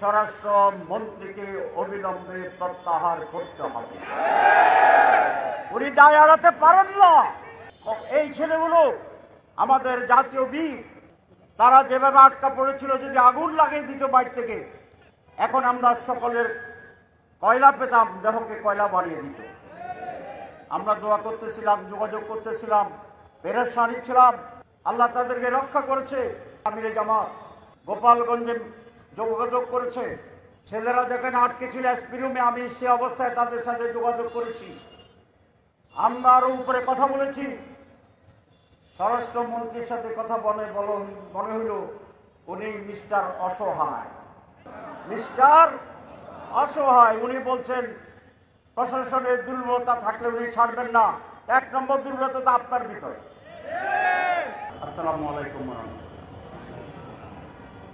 স্বরাষ্ট্র মন্ত্রীকে অবিলম্বে প্রত্যাহার করতে হবে। উনি দায় এড়াতে পারেন না। এই ছেলেগুলো আমাদের জাতীয় বীর, তারা যেভাবে আটকা পড়েছিল যদি আগুন লাগিয়ে দিত বাইর থেকে, এখন আমরা সকলের কয়লা পেতাম, দেহকে কয়লা বানিয়ে দিত। আমরা দোয়া করতেছিলাম, যোগাযোগ করতেছিলাম, পেরেশানি ছিলাম। আল্লাহ তাদেরকে রক্ষা করেছে। আমিরে জামাত, গোপালগঞ্জে যোগাযোগ করেছে। ছেলেরা যেখানে আটকে ছিল এসপি রুমে আমি সে অবস্থায় তাদের সাথে যোগাযোগ করেছি। আমরা আরও উপরে কথা বলেছি। স্বরাষ্ট্রমন্ত্রীর সাথে কথা বলে বলো, মনে হইল উনি মিস্টার অসহায়। মিস্টার অসহায়, উনি বলছেন, প্রশাসনের দুর্বলতা থাকলে উনি ছাড়বেন না। এক নম্বর দুর্বলতা তো আপনার ভিতরে। আসসালামু আলাইকুম রহমতুল্লাহ।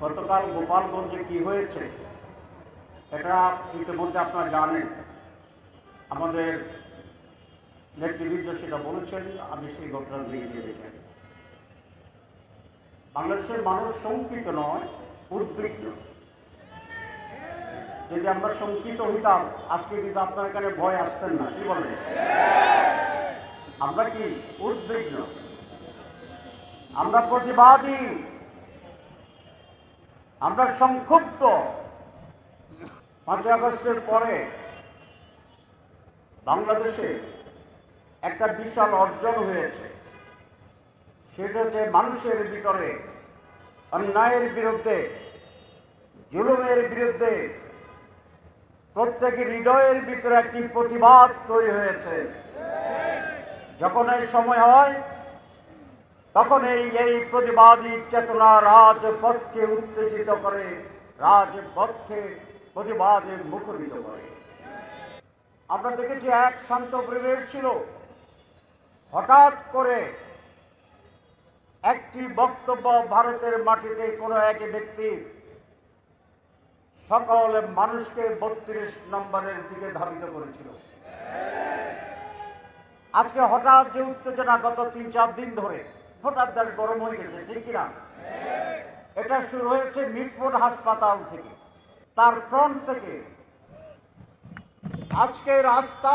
গতকাল গোপালগঞ্জে কি হয়েছে, এটা ইতিমধ্যে আপনারা জানেন। আমাদের নেতৃবৃন্দ সেটা বলেছেন, আমি সেই ঘটনা নিয়ে গিয়েছেন বাংলাদেশের মানুষ শঙ্কিত নয়, উদ্বিগ্ন। যদি আমরা শঙ্কিত হইতাম, আজকে কিন্তু আপনার এখানে ভয় আসতেন না, কি বলেন? আমরা কি উদ্বিগ্ন? আমরা প্রতিবাদী আমরা সংক্ষুব্ধ। পাঁচই আগস্টের পরে বাংলাদেশে একটা বিশাল অর্জন হয়েছে। সেটা হচ্ছে মানুষের ভিতরে অন্যায়ের বিরুদ্ধে, জুলুমের বিরুদ্ধে, প্রত্যেকের হৃদয়ের ভিতরে একটি প্রতিবাদ তৈরি হয়েছে। যখন এই সময় হয় তখন এই এই প্রতিবাদী চেতনা রাজপথকে উত্তেজিত করে, রাজপথকে প্রতিবাদে মুখরিত করে। আমরা দেখেছি এক শান্ত পরিবেশ ছিল। হঠাৎ করে একটি বক্তব্য ভারতের মাটিতে কোনো এক ব্যক্তির সকল মানুষকে বত্রিশ নম্বরের দিকে ধাবিত করেছিল। আজকে হঠাৎ যে উত্তেজনা গত তিন চার দিন ধরে হঠাৎ দেশ গরম হয়ে গেছে, ঠিক কিনা? এটা শুরু হয়েছে মিটফোর্ড হাসপাতাল থেকে, তার ফ্রন্ট থেকে। আজকে রাস্তা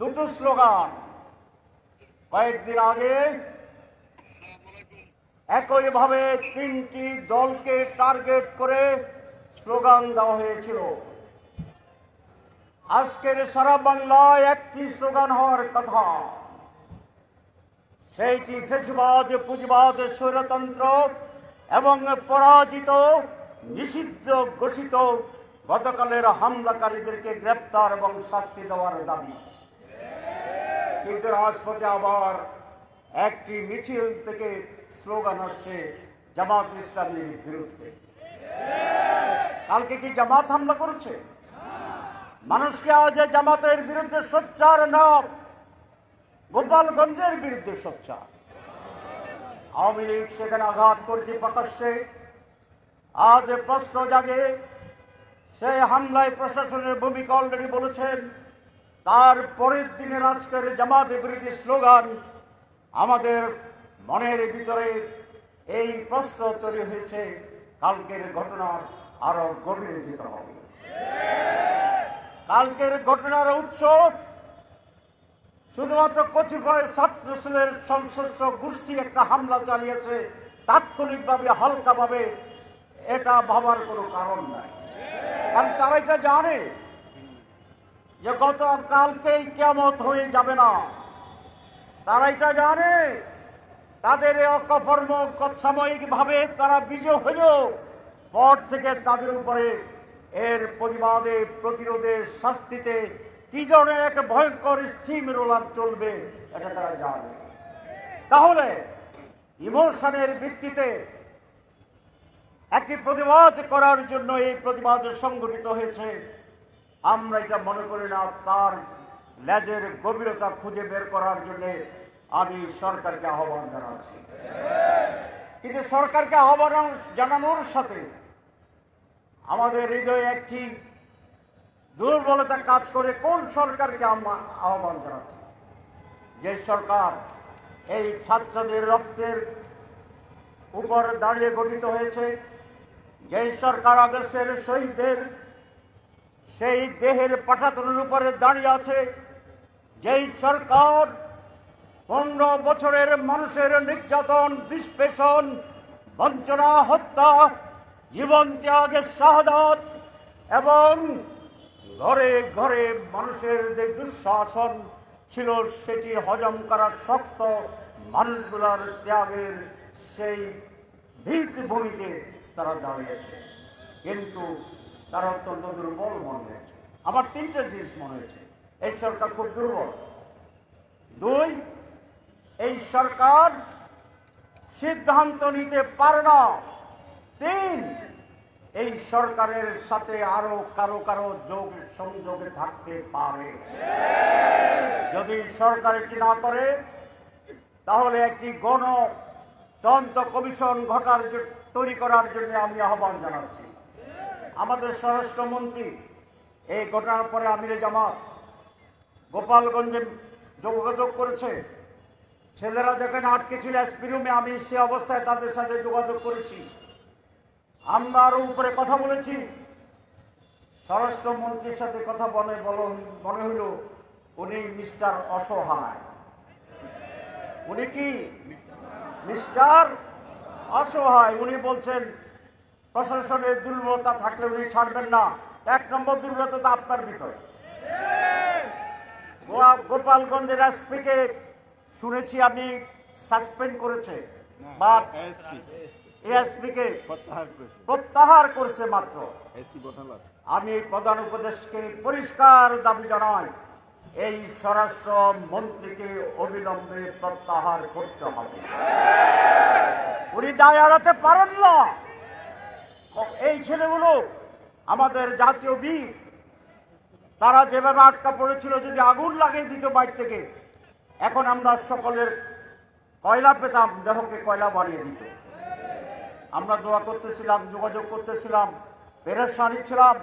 দুটো স্লোগান। কয়েকদিন আগে একইভাবে তিনটি দলকে টার্গেট করে স্লোগান দেওয়া হয়েছিল। আজকের সারা বাংলায় একটি স্লোগান হওয়ার কথা। সেইটি ফেসবাদ, পুঁজিবাদ, স্বৈরতন্ত্র এবং পরাজিত, নিষিদ্ধ, ঘোষিত গতকালের হামলাকারীদেরকে গ্রেপ্তার এবং শাস্তি দেওয়ার দাবি। কিন্তু রাজপথে আবার একটি মিছিল থেকে স্লোগান আসছে, জামাত ইসলামীর বিরুদ্ধে। কালকে কি জামাত হামলা করেছে? মানুষকে আজ জামাতের বিরুদ্ধে সোচ্চার না গোপালগঞ্জের বিরুদ্ধে সোচ্চার। আওয়ামী লীগ সেখানে আঘাত করেছে প্রকাশ্যে। আজ প্রশ্ন জাগে সেই হামলায় প্রশাসনের ভূমিকা অলরেডি বলেছেন। তার পরের দিনের আজকের জামাত বিরোধী স্লোগান, আমাদের মনের ভিতরে এই প্রশ্ন তৈরি হয়েছে, কালকের ঘটনার আরও গভীরে হবে। কালকের ঘটনার উৎস শুধুমাত্র কতিপয় ছাত্র শ্রেণির সংশ্লিষ্ট গোষ্ঠী একটা হামলা চালিয়েছে, তাৎক্ষণিকভাবে, হালকাভাবে, এটা ভাবার কোনো কারণ নাই। কারণ তারা এটা জানে যে গত কালকেই কেমত হয়ে যাবে না। তারা এটা জানে, তাদের অকর্ম সাময়িকভাবে তারা বিজয় হলেও পর থেকে তাদের উপরে এর প্রতিবাদে, প্রতিরোধে, শাস্তিতে কি ধরনের একটা ভয়ঙ্কর স্টিম রোলার চলবে এটা তারা জানে। তাহলে ইমোশনের ভিত্তিতে একটি প্রতিবাদ করার জন্য এই প্রতিবাদ সংগঠিত হয়েছে। আমরা এটা মনে করি না, তার লেজের গভীরতা খুঁজে বের করার জন্য আমি সরকারকে আহ্বান জানাচ্ছি। কিন্তু সরকারকে আহ্বান জানানোর সাথে আমাদের হৃদয়ে একটি দুর্বলতা কাজ করে কোন সরকারকে আহ্বান জানাচ্ছি? যে সরকার এই ছাত্রদের রক্তের উপর দাঁড়িয়ে গঠিত হয়েছে যেই সরকার আগস্টের শহীদদের সেই দেহের পাঠাতনের উপরে দাঁড়িয়ে আছে, যেই সরকার পনেরো বছরের মানুষের নির্যাতন নিষ্পেষণ বঞ্চনা, হত্যা, জীবন ত্যাগের শাহাদাত এবং ঘরে ঘরে মানুষের যে দুঃশাসন ছিল, সেটি হজম করার শক্ত মানুষগুলার ত্যাগের সেই ভিত্তিভূমিতে তারা দাঁড়িয়েছে। কিন্তু তারা অত্যন্ত দুর্বল মনে হয়েছে। আমার তিনটে জিনিস মনে হয়েছে। এই সরকার খুব দুর্বল। দুই, এই সরকার সিদ্ধান্ত নিতে পারে না। তিন এই সরকারের সাথে আরও কারও কারও যোগ সংযোগে থাকতে পারে। যদি সরকার এটি না করে, তাহলে একটি গণতন্ত্র কমিশন ঘটার তৈরি করার জন্য আমি আহ্বান জানাচ্ছি। আমাদের স্বরাষ্ট্রমন্ত্রী, এই ঘটনার পরে আমিরে জামাত গোপালগঞ্জে যোগাযোগ করেছে। ছেলেরা যেখানে আটকে ছিল এসপি রুমে আমি সে অবস্থায় তাদের সাথে যোগাযোগ করেছি। আমরা আরও উপরে কথা বলেছি। স্বরাষ্ট্রমন্ত্রীর সাথে কথা বলে বলো মনে হইল উনি মিস্টার অসহায়। উনি কি? মিস্টার অসহায়। উনি বলছেন প্রশাসনের দুর্বলতা থাকলে উনি ছাড়বেন না। এক নম্বর দুর্বলতা তো আপনার ভিতরে। গোয়া- গোপালগঞ্জের এসপিকে শুনেছি আমি সাসপেন্ড করেছে। বা এসপি। এএসপিকে প্রত্যাহার করেছে। প্রত্যাহার করছে মাত্র। আমি এই প্রধান উপদেশকে পরিষ্কার দাবি জানাই এই স্বরাষ্ট্র মন্ত্রীকে অবিলম্বে প্রত্যাহার করতে হবে। উনি দায় এড়াতে পারেন না। এই ছেলেগুলো আমাদের জাতীয় বীর তারা যেভাবে আটকা পড়েছিল যদি আগুন লাগিয়ে দিত বাইর থেকে এখন আমরা সকলের কয়লা পেতাম দেহকে কয়লা বানিয়ে দিত। আমরা দোয়া করতেছিলাম, যোগাযোগ করতেছিলাম, পেরেশানি ছিলাম।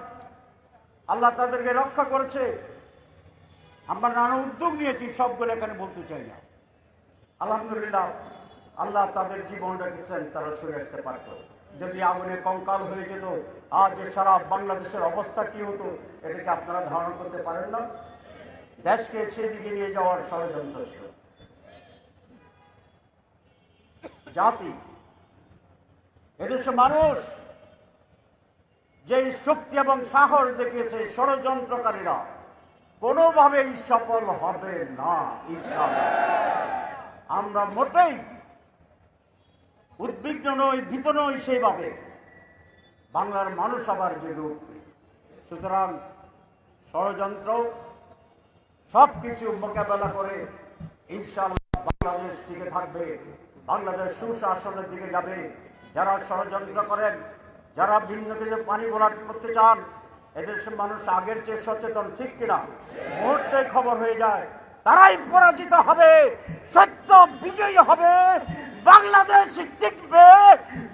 আল্লাহ তাদেরকে রক্ষা করেছে। আমরা নানা উদ্যোগ নিয়েছি, সবগুলো এখানে বলতে চাই না। আলহামদুলিল্লাহ, আল্লাহ তাদের জীবন রেখেছেন তারা সরে আসতে পারত। যদি আগুনে কঙ্কাল হয়ে যেত, আজ সারা বাংলাদেশের অবস্থা কি হতো, এটাকে আপনারা ধারণা করতে পারেন না। দেশকে সেদিকে নিয়ে যাওয়ার ষড়যন্ত্র ছিল। জাতি এদেশে মানুষ যেই শক্তি এবং সাহস দেখিয়েছে ষড়যন্ত্রকারীরা, কোনোভাবেই সফল হবে না আমরা মোটেই উদ্বিগ্ন নই, ভীত নই সেইভাবে। বাংলার মানুষ আবার জেগে উঠবে। সুতরাং ষড়যন্ত্র সব কিছু মোকাবেলা করে ইনশাআল্লাহ বাংলাদেশ টিকে থাকবে, বাংলাদেশ সুশাসনের দিকে যাবে। যারা ষড়যন্ত্র করেন, যারা ভিন্ন কিছু পানি ভরাট করতে চান, এদেশের মানুষ আগের চেয়ে সচেতন, ঠিক কিনা? মুহূর্তে খবর হয়ে যায়, তারাই পরাজিত হবে, সত্য বিজয়ী হবে, বাংলাদেশ টিকবে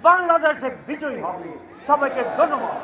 বাংলাদেশে বিজয়ী হবে। সবাইকে ধন্যবাদ।